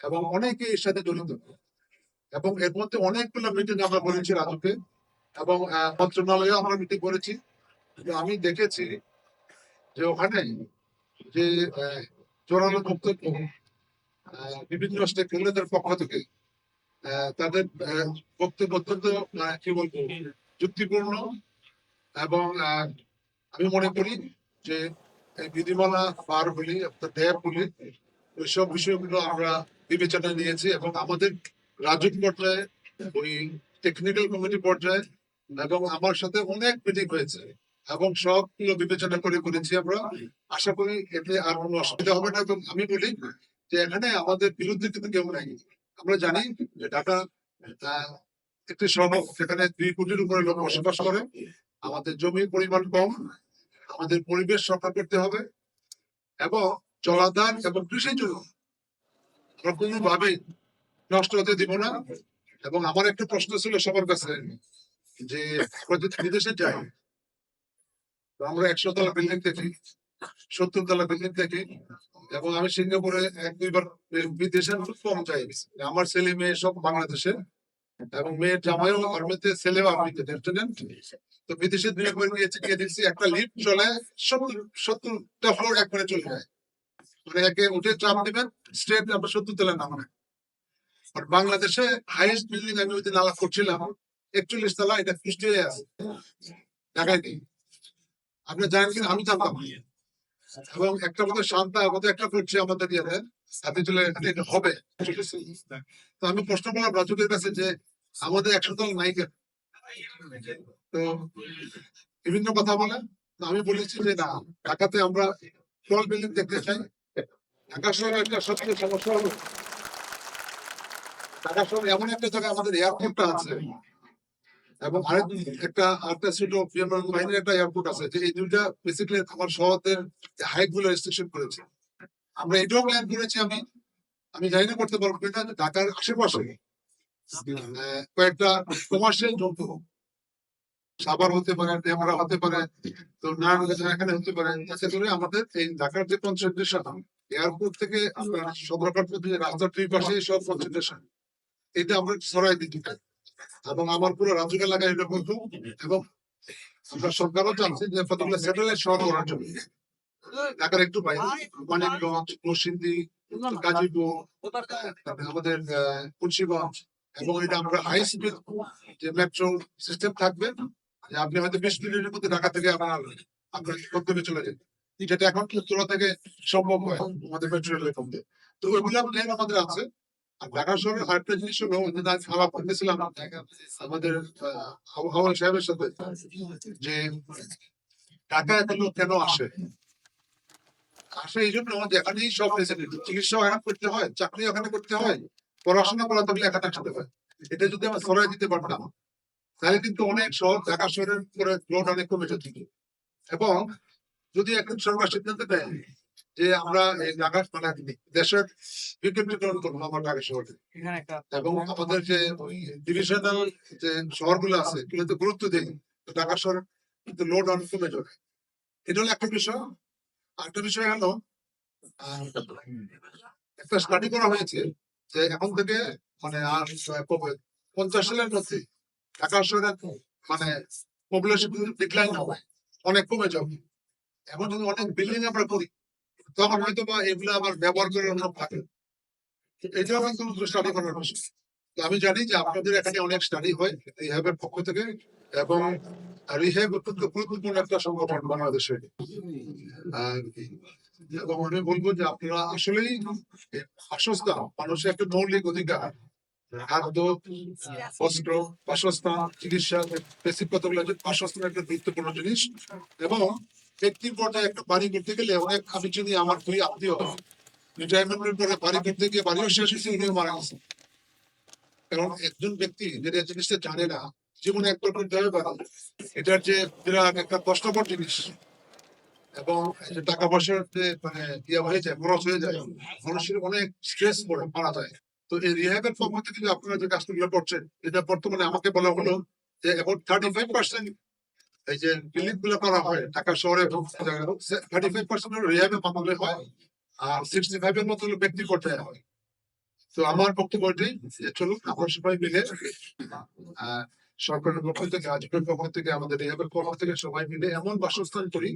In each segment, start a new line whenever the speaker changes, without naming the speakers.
এবং অনেকে এর সাথে জড়িত। এবং এর মধ্যে অনেকগুলো মিটিং আমরা করেছি রাজুকে। এবং মন্ত্রণালয়ে আমরা মিটিং করেছি। আমি দেখেছি যে ওখানে যে জোরালো বক্তব্য বিভিন্ন স্টেক হোল্ডারদের পক্ষ থেকে তাদের বক্তব্য অত্যন্ত কি বলব, যুক্তিপূর্ণ এবং আমি মনে করি যে বিধিমালা পার হলে ড্যাব বলি ওইসব বিষয়গুলো আমরা বিবেচনা নিয়েছি এবং আমাদের রাজুক পর্যায়ে, ওই টেকনিক্যাল কমিটি পর্যায়ে এবং আমার সাথে অনেক মিটিং হয়েছে এবং সবগুলো বিবেচনা করে করেছি আমরা। আশা করি এতে আর কোনো অসুবিধা হবে না। এবং আমি বলি যে এখানে আমাদের বিরুদ্ধে কিন্তু কেউ নাই। আমরা জানি যে ঢাকা একটি শহর, সেখানে দুই কোটির উপরে লোক বসবাস করে। আমাদের জমির পরিমাণ কম, আমাদের পরিবেশ রক্ষা করতে হবে এবং জলাধার এবং কৃষি জমি আমরা নষ্ট হতে দিব না। এবং আমার একটা প্রশ্ন ছিল সবার কাছে, যে বিদেশে যাই আমরা একশো তলা বিল্ডিং দেখি, সত্তর তলা বিল্ডিং দেখি, এবং আমি সিঙ্গাপুরে এক, দুইবার বিদেশে কম যাই। আমার ছেলে মেয়ে সব বাংলাদেশে, এবং মেয়ের জামাইও আর্মিতে ছেলেও আর্মিতে লেফটেন্যান্ট তো বিদেশে দুই একবার গিয়েছে, গিয়ে দেখছি একটা লিফট চলে, সত্তর, সত্তরটা ফ্লোর একবারে চলে যায়। একে উঠে চাপ দিবেন আপনার বাংলাদেশে হাইয়েস্ট বিল্ডিং আমি ওই করছিলাম, একচল্লিশ তলা, এটা কুষ্টিয়ায় আছে। নেই। আপনি জানেন কিনা? আমি জানতাম এবং একটা মতো একটা আমাদের চলে হবে। তো আমি প্রশ্ন করলাম রাজুকের কাছে যে, আমাদের একশো তলা নাই কেন? তো বিভিন্ন কথা বলে। আমি বলেছি যে, না, ঢাকাতে আমরা টল বিল্ডিং দেখতে চাই। ঢাকা শহরে একটা সবচেয়ে সমস্যা হলো, ঢাকা শহরে এমন একটা জায়গায় আমাদের এয়ারপোর্টটা আছে এবং আরেক একটা আরেকটা বিমান বাহিনীর একটা এয়ারপোর্ট আছে যে এই দুইটা বেসিক্যালি আমার শহরের হাইটগুলো রেস্ট্রিকশন করেছে। আমরা এটাও প্ল্যান করেছি আমি আমি জানি না করতে পারব কিনা ঢাকার আশেপাশে কয়েকটা কমার্শিয়াল জন্তু সাবার হতে পারে ডেমরা হতে পারে, তো নারায়ণগঞ্জ এখানে হতে পারে যাতে করে আমাদের এই ঢাকার যে কনসেন্ট্রেশন এয়ারপোর্ট থেকে আপনার সদরঘাট পর্যন্ত রাস্তার দুই পাশে সব কনসেন্ট্রেশন এটা আমরা ছড়াই দিতে এবং আমার পুরো রাজ্য এলাকায় এটা বলতো এবং আমরা সরকারও জানছে যে কতগুলো স্যাটেলাইট শহর করার জন্য। ঢাকার একটু বাইরে মানিকগঞ্জ নরসিংদী গাজীপুর তারপরে আমাদের মুন্সিগঞ্জ। এবং এটা আমরা হাই স্পিড যে মেট্রো সিস্টেম থাকবে আপনি হয়তো বিশ মিনিটের মধ্যে ঢাকা থেকে আপনার আপনার গন্তব্যে চলে যাবেন। যেটা এখন উত্তরা থেকে সম্ভব হয়, আমাদের মেট্রো রেলের মধ্যে তো ওইগুলো আমাদের আছে। আর ঢাকা শহরের আরেকটা জিনিস হলো করতেছিলাম আমাদের আবহাওয়া সাহেবের সাথে, যে ঢাকা কেন আসে? আসে এই জন্য যেখানেই সব ফেসিলিটি চিকিৎসা এখানে করতে হয়, চাকরি ওখানে করতে হয়, পড়াশোনা করা থাকলে এখানে একসাথে হয়। এটা যদি আমরা সরাই দিতে পারতাম, তাহলে কিন্তু অনেক শহর ঢাকা শহরের উপরে লোড অনেক কমে যেত। এবং যদি এখন সরকার সিদ্ধান্ত দেয় যে আমরা এই ঢাকা মানে দেশের বিকেন্দ্রীকরণ করব আমার ঢাকা শহরে। এবং আমাদের যে ডিভিশনাল যে শহরগুলো আছে এগুলোতে গুরুত্ব দেই। তো ঢাকা শহর কিন্তু লোড অনেক কমে যাবে। এটা হলো একটা বিষয়। আরেকটা বিষয় হলো একটা স্টাডি করা হয়েছে যে এখন থেকে মানে আর কবে পঞ্চাশ সালের মধ্যে ঢাকা শহরের মানে পপুলেশন ডিক্লাইন হবে। অনেক কমে যাবে। অনেক বিল্ডিং আমরা করি, তখন হয়তো বা এগুলো আবার ব্যবহার করে অন্য থাকে। স্টাডি করার আমি জানি যে আপনাদের এখানে অনেক স্টাডি হয় রিহ্যাবের পক্ষ থেকে এবং রিহ্যাব অত্যন্ত গুরুত্বপূর্ণ একটা সংগঠন বাংলাদেশে। এবং আমি বলব যে আপনারা আসলেই বাসস্থান মানুষের একটা মৌলিক অধিকার, খাদ্য, বস্ত্র চিকিৎসা, বেসিক কতগুলো আছে বাসস্থান একটা গুরুত্বপূর্ণ জিনিস। এবং ব্যক্তির পর্যায়ে একটা বাড়ি করতে গেলে অনেক আমি চিনি আমার দুই আত্মীয়। রিটায়ারমেন্টের পরে বাড়ি করতে গিয়ে বাড়িও শেষ হয়েছে, উনিও মারা গেছে। কারণ একজন ব্যক্তি যেটা জিনিসটা জানে না, জীবনে একবার করতে হবে বা এটার যে বিরাট একটা কষ্টকর জিনিস এবং টাকা পয়সার যে মানে ইয়ে হয়ে যায়, খরচ হয়ে যায়, মানুষের অনেক স্ট্রেস পড়ে, মারা যায়। তো এই রিহ্যাবের থেকে আপনারা যে কাজগুলো করছেন, এটা বর্তমানে আমাকে বলা হলো যে এখন থার্টি ফাইভ পার্সেন্ট এই যে গুলো করা হয়, ঢাকা শহরে থার্টি ফাইভ পার্সেন্ট মামলে হয়, আর সিক্সটি ফাইভ এর মতো ব্যক্তি পর্যায়ে হয়। তো আমার বক্তব্য এটাই যে চলুন সবাই মিলে সরকারের পক্ষ থেকে পক্ষ থেকে, আমাদের রেহাবের পক্ষ থেকে সবাই মিলে এমন বাসস্থান করি,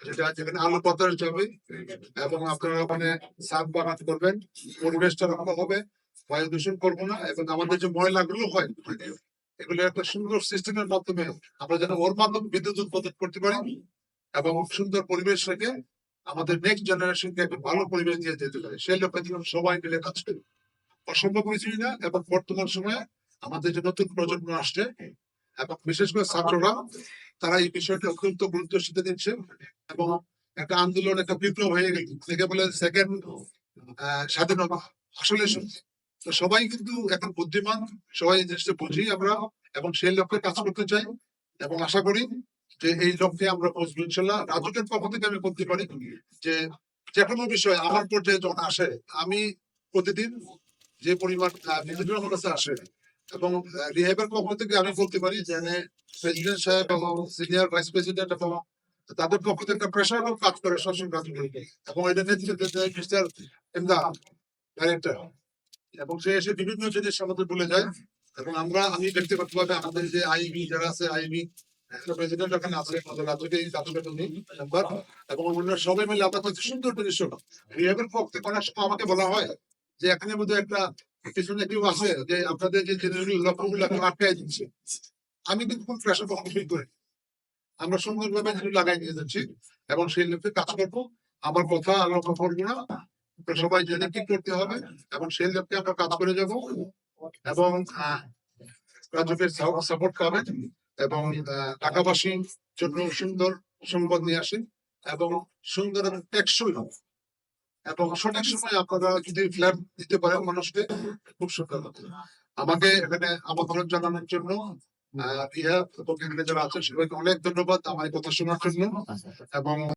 যেটা যেখানে আলো বাতাস যাবে এবং আপনারা ওখানে শাক বাগান করবেন, পরিবেশটা রক্ষা হবে, বায়ু দূষণ করব না, এবং আমাদের যে ময়লাগুলো হয় এগুলো একটা সুন্দর সিস্টেমের মাধ্যমে আমরা যেন ওর মাধ্যমে বিদ্যুৎ উৎপাদন করতে পারি এবং সুন্দর পরিবেশ রেখে আমাদের নেক্সট জেনারেশনকে একটা ভালো পরিবেশ দিয়ে যেতে পারে। সেই লক্ষ্যে যেন সবাই মিলে কাজ করি। অসম্ভব কিছুই না? এবং বর্তমান সময়ে আমাদের যে নতুন প্রজন্ম আসছে এবং বিশেষ করে ছাত্ররা, তারা এই বিষয়টা অত্যন্ত গুরুত্বের সাথে দিচ্ছে এবং একটা আন্দোলন, একটা বিপ্লব হয়ে গেল থেকে বলে সেকেন্ড স্বাধীনতা। আসলে সত্যি। তো সবাই কিন্তু এখন বুদ্ধিমান সবাই জিনিসটা বুঝি আমরা এবং সেই লক্ষ্যে কাজ করতে চাই এবং আশা করি যে এই লক্ষ্যে আমরা পৌঁছবো ইনশাল্লাহ। রাজকের পক্ষ থেকে আমি বলতে পারি যে যে কোনো বিষয় আমার পর্যায়ে যখন আসে আমি প্রতিদিন যে পরিমাণ আহ, আমার কাছে আসে এবং রিহেবের পক্ষ থেকে আমি বলতে পারি যে প্রেসিডেন্ট সাহেব এবং সিনিয়র ভাইস প্রেসিডেন্ট এবং তাদের পক্ষ থেকে প্রেশার কাজ করে সবসময় কাজ করে এবং এটা নেতৃত্ব মিস্টার ইমদাদ ডাইরেক্টর এবং সে এসে বিভিন্ন জিনিস আমাদের বলে যায়। এবং আমরা, আমি ব্যক্তিগতভাবে আমাদের যে আইবি যারা আছে আইবি আমরা সুন্দর আমাকে বলা হয় যে এখানে একটা পিছনে কেউ আছে যে আপনাদের যে আটকাই দিচ্ছে। আমি কিন্তু আমরা সুন্দরভাবে লাগাই নিয়ে যাচ্ছি। এবং সেই লক্ষ্যে কাজ করব। আমার কথা করব না। সবাই জেনে কি করতে হবে? এবং সেই লক্ষ্যে আমরা কাজ করে যাব এবং সাপোর্ট পাবেন এবং জন্য সুন্দর নিয়ে আসেন এবং সুন্দর এবং টেকসই এবং সঠিক সময় আপনারা যদি ফ্ল্যাট দিতে পারেন মানুষকে, খুব সুন্দর আমাকে এখানে আমন্ত্রণ জানানোর জন্য এবং এখানে যারা আছেন সবাইকে অনেক ধন্যবাদ আমার কথা শোনার জন্য। এবং